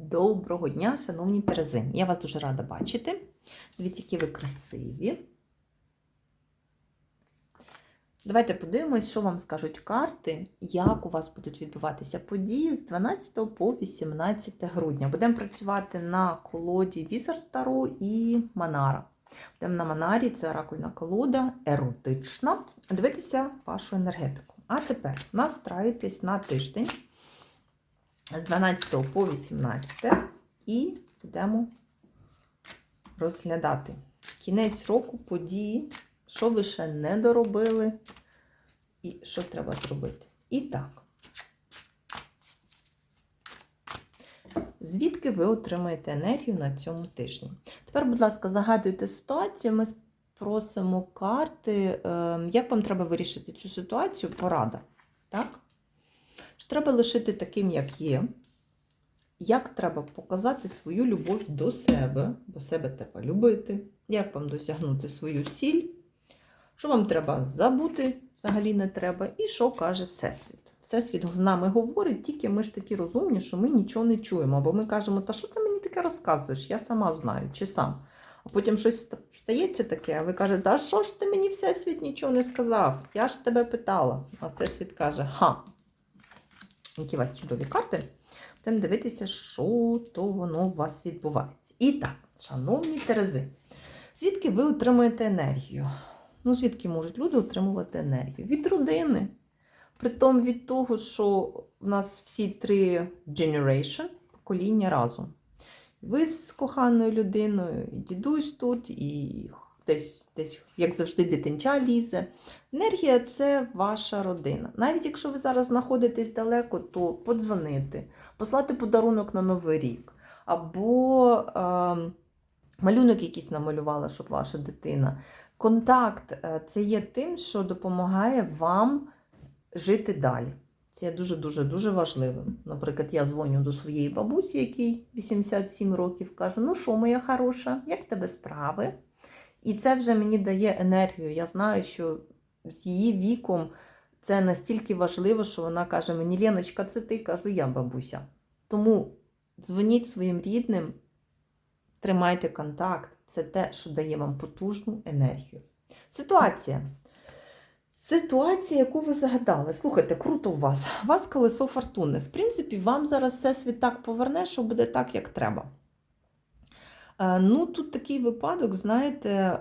Доброго дня, шановні Терези. Я вас дуже рада бачити. Дивіться, які ви красиві. Давайте подивимось, що вам скажуть карти, як у вас будуть відбуватися події з 12 по 18 грудня. Будемо працювати на колоді Візер Таро і Манара. Будемо на Манарі, це оракульна колода, еротична. Дивитися вашу енергетику. А тепер настраюйтесь на тиждень з 12 по 18 і будемо розглядати кінець року події, що ви ще не доробили, і що треба зробити. І так, звідки ви отримаєте енергію на цьому тижні? Тепер, будь ласка, загадуйте ситуацію. Ми просимо карти, ем, як вам треба вирішити цю ситуацію, порада. Так? Треба лишити таким, як є. Як треба показати свою любов до себе, бо себе треба любити, як вам досягнути свою ціль, що вам треба забути, взагалі не треба, і що каже Всесвіт. Всесвіт з нами говорить, тільки ми ж такі розумні, що ми нічого не чуємо. Бо ми кажемо, та що ти мені таке розказуєш? Я сама знаю, чи сам. А потім щось стається таке, а ви кажете, а що ж ти мені Всесвіт нічого не сказав? Я ж тебе питала. А Всесвіт каже, ха, які у вас чудові карти. Будемо дивитися, що то воно у вас відбувається. І так, шановні Терези, звідки ви отримуєте енергію? Ну, звідки можуть люди отримувати енергію? Від родини. Притом від того, що в нас всі три generation, покоління разом. Ви з коханою людиною, і дідусь тут, і десь, десь, як завжди, дитинча лізе. Енергія це ваша родина. Навіть якщо ви зараз знаходитесь далеко, то подзвонити, послати подарунок на Новий рік. Або е, малюнок якийсь намалювала, щоб ваша дитина. Контакт е, це є тим, що допомагає вам жити далі. Це є дуже-дуже дуже важливим. Наприклад, я дзвоню до своєї бабусі, якій 87 років, кажу: ну що, моя хороша, як тебе справи? І це вже мені дає енергію. Я знаю, що з її віком це настільки важливо, що вона каже: мені Леночка, це ти кажу, я бабуся. Тому дзвоніть своїм рідним, тримайте контакт. Це те, що дає вам потужну енергію. Ситуація. Ситуація, яку ви загадали. Слухайте, круто у вас. У вас колесо фортуни. В принципі, вам зараз все світ так поверне, що буде так, як треба. Е, Ну, тут такий випадок, знаєте, е,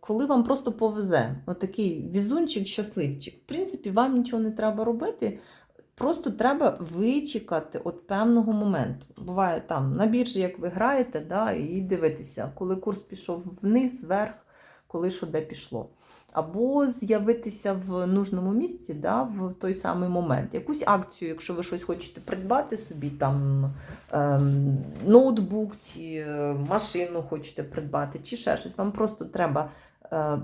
коли вам просто повезе, отакий візунчик, щасливчик. В принципі, вам нічого не треба робити, просто треба вичекати от певного моменту. Буває там на біржі, як ви граєте, да, і дивитися, коли курс пішов вниз, вверх, коли що де пішло. Або з'явитися в нужному місці да, в той самий момент. Якусь акцію, якщо ви щось хочете придбати собі, там ем, ноутбук чи е, машину хочете придбати, чи ще щось. Вам просто треба е,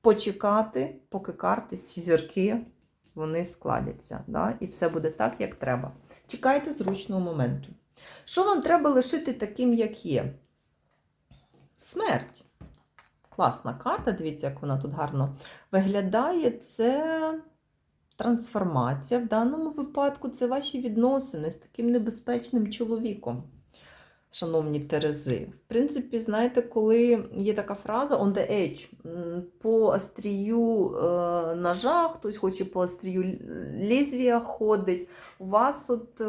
почекати, поки карти, ці зірки вони складяться. Да, і все буде так, як треба. Чекайте зручного моменту. Що вам треба лишити таким, як є? Смерть. Класна карта, дивіться, як вона тут гарно виглядає. Це трансформація. В даному випадку це ваші відносини з таким небезпечним чоловіком, шановні Терези. В принципі, знаєте, коли є така фраза on the edge, по острію е, ножа, хтось хоче по острію лезвія ходить, у вас от.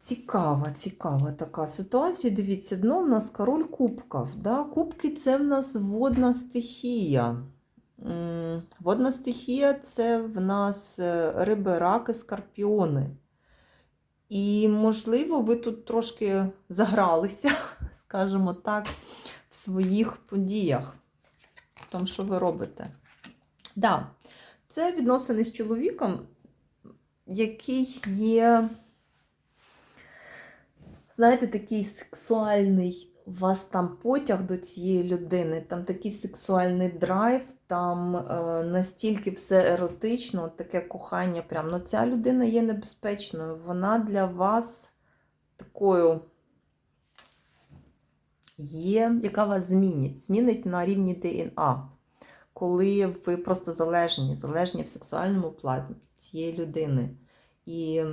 Цікава, цікава така ситуація. Дивіться, дно в нас король кубків. Да? Кубки це в нас водна стихія. Водна стихія це в нас е, риби, раки, скорпіони. І, можливо, ви тут трошки загралися, скажімо так, в своїх подіях, в тому, що ви робите. Да, це відносини з чоловіком, який є знаєте, такий сексуальний у вас там потяг до цієї людини, там такий сексуальний драйв, там е, настільки все еротично, от таке кохання. Прям. Ну, ця людина є небезпечною. Вона для вас такою є, яка вас змінить. Змінить на рівні ДНА. Коли ви просто залежні, залежні в сексуальному плані цієї людини. І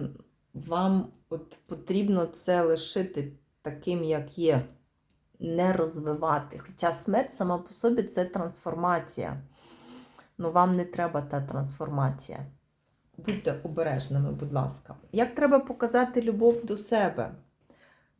вам от потрібно це лишити таким, як є, не розвивати. Хоча смерть сама по собі це трансформація. Ну, вам не треба та трансформація. Будьте обережними, будь ласка. Як треба показати любов до себе?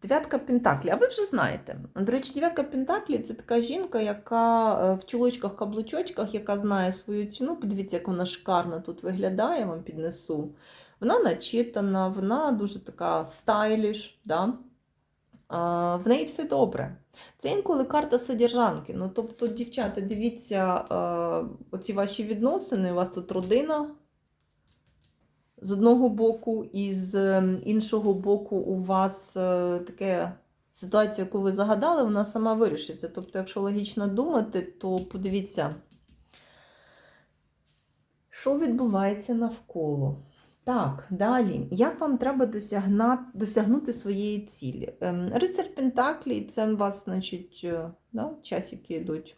Дев'ятка Пентаклі. А ви вже знаєте. До речі, дев'ятка Пентаклі це така жінка, яка е, в чулочках, каблучочках, яка знає свою ціну. Подивіться, як вона шикарно тут виглядає, я вам піднесу. Вона начитана, вона дуже така стайліш. Да? А, в неї все добре. Це інколи карта содержанки. Ну, тобто, дівчата, дивіться, е, оці ваші відносини, у вас тут родина з одного боку, і з ем, іншого боку, у вас е, таке ситуація, яку ви загадали, вона сама вирішиться. Тобто, якщо логічно думати, то подивіться, що відбувається навколо. Так, далі. Як вам треба досягна... досягнути своєї цілі? Ем, Рицар Пентаклі, це у вас, значить, е, да, часики йдуть.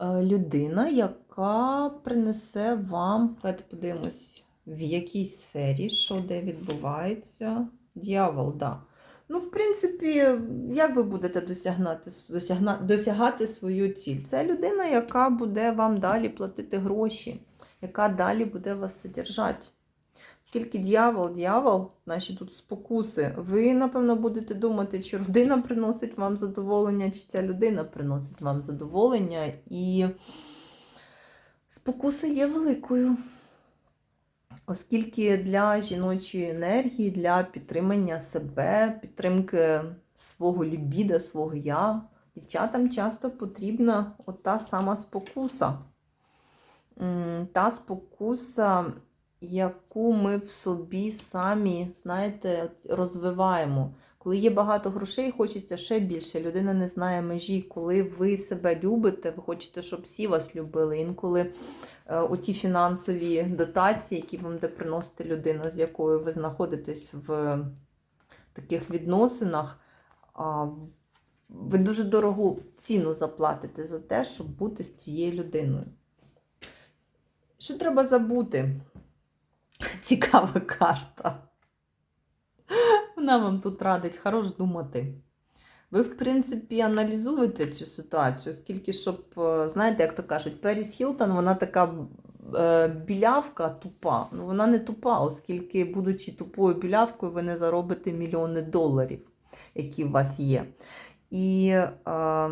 Е, Людина, яка принесе вам, давайте подивимось, в якій сфері, що де відбувається. Дьявол, да. Ну, в принципі, як ви будете досягнати, досягна, досягати свою ціль? Це людина, яка буде вам далі платити гроші яка далі буде вас содержати. Скільки дьявол, дьявол, наші тут спокуси, ви, напевно, будете думати, чи родина приносить вам задоволення, чи ця людина приносить вам задоволення. І спокуса є великою. Оскільки для жіночої енергії, для підтримання себе, підтримки свого лібіда, свого я, дівчатам часто потрібна ота сама спокуса та спокуса, яку ми в собі самі, знаєте, розвиваємо. Коли є багато грошей, хочеться ще більше. Людина не знає межі. Коли ви себе любите, ви хочете, щоб всі вас любили. Інколи е, оті фінансові дотації, які вам де приносити людина, з якою ви знаходитесь в таких відносинах, ви дуже дорогу ціну заплатите за те, щоб бути з цією людиною. Що треба забути? Цікава карта. Вона вам тут радить хорош думати. Ви, в принципі, аналізуєте цю ситуацію, оскільки, щоб, е, знаєте, як то кажуть, Періс Хілтон, вона така е, білявка тупа. Ну, вона не тупа, оскільки, будучи тупою білявкою, ви не заробите мільйони доларів, які у вас є. І е,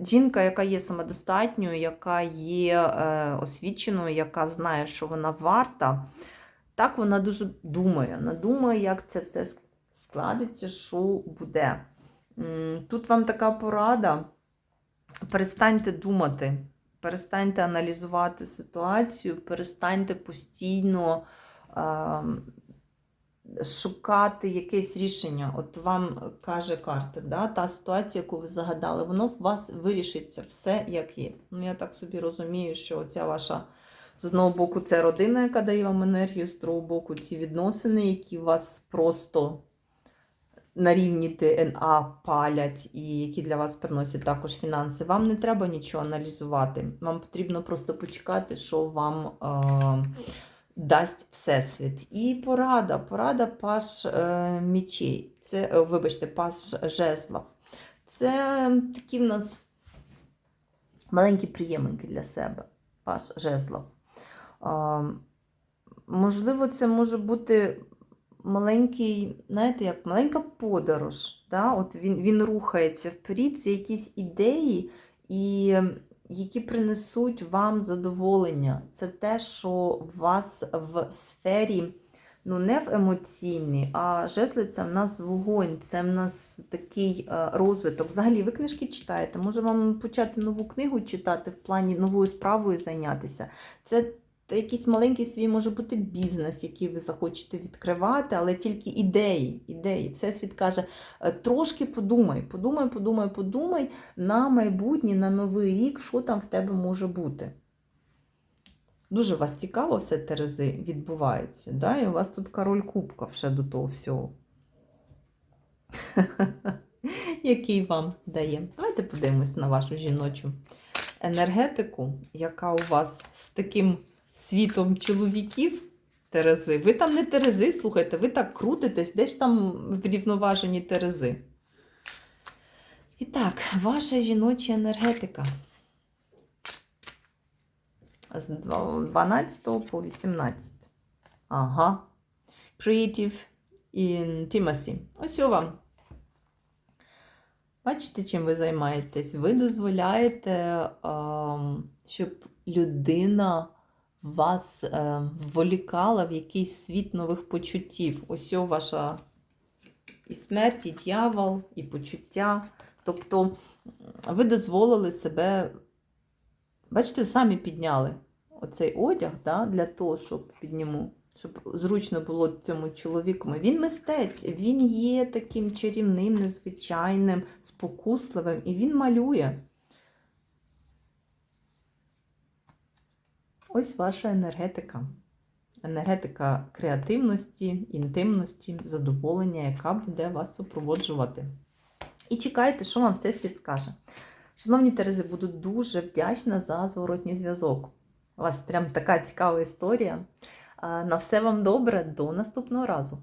жінка, яка є самодостатньою, яка є е, освіченою, яка знає, що вона варта, так вона дуже думає. Вона думає, як це все складеться, що буде. Тут вам така порада. Перестаньте думати, перестаньте аналізувати ситуацію, перестаньте постійно е, шукати якесь рішення. От вам каже карта, да, та ситуація, яку ви загадали, воно в вас вирішиться все, як є. Ну, я так собі розумію, що ця ваша. З одного боку, це родина, яка дає вам енергію, з другого боку, ці відносини, які вас просто на рівні ДНА палять і які для вас приносять також фінанси. Вам не треба нічого аналізувати. Вам потрібно просто почекати, що вам е, дасть Всесвіт. І порада, порада паш е, мічей. Це, е, вибачте, паш жезлов. Це такі в нас маленькі приємники для себе. Паш жезлов. Можливо, це може бути маленький, знаєте, як маленька подорож. Да? От Він він рухається вперед, це якісь ідеї, і, які принесуть вам задоволення. Це те, що вас в сфері, ну не в емоційній, а жезли в нас вогонь, це в нас такий е, розвиток. Взагалі, ви книжки читаєте, може вам почати нову книгу читати в плані новою справою зайнятися. Це та якийсь маленький свій може бути бізнес, який ви захочете відкривати, але тільки ідеї. ідеї. Всесвіт каже, «Е, трошки подумай, подумай, подумай, подумай на майбутнє, на новий рік, що там в тебе може бути. Дуже вас цікаво все Терези відбувається. Да? І у вас тут король кубка ще до того всього. Який вам дає. Давайте подивимось на вашу жіночу енергетику, яка у вас з таким світом чоловіків, Терези. Ви там не Терези, слухайте, ви так крутитесь, де ж там врівноважені Терези. І так, ваша жіноча енергетика. З 12 по 18. Ага. Creative Intimacy. Ось у вам. Бачите, чим ви займаєтесь? Ви дозволяєте, ем, щоб людина вас е, вволікала в якийсь світ нових почуттів. Ось ваша і смерть, і дьявол, і почуття. Тобто ви дозволили себе, бачите, самі підняли оцей одяг да, для того, щоб підніму, щоб зручно було цьому чоловіку. Він мистець, він є таким чарівним, незвичайним, спокусливим, і він малює. Ось ваша енергетика. Енергетика креативності, інтимності, задоволення, яка буде вас супроводжувати. І чекайте, що вам Всесвіт скаже. Шановні Терези, буду дуже вдячна за зворотній зв'язок. У вас прям така цікава історія. На все вам добре, до наступного разу.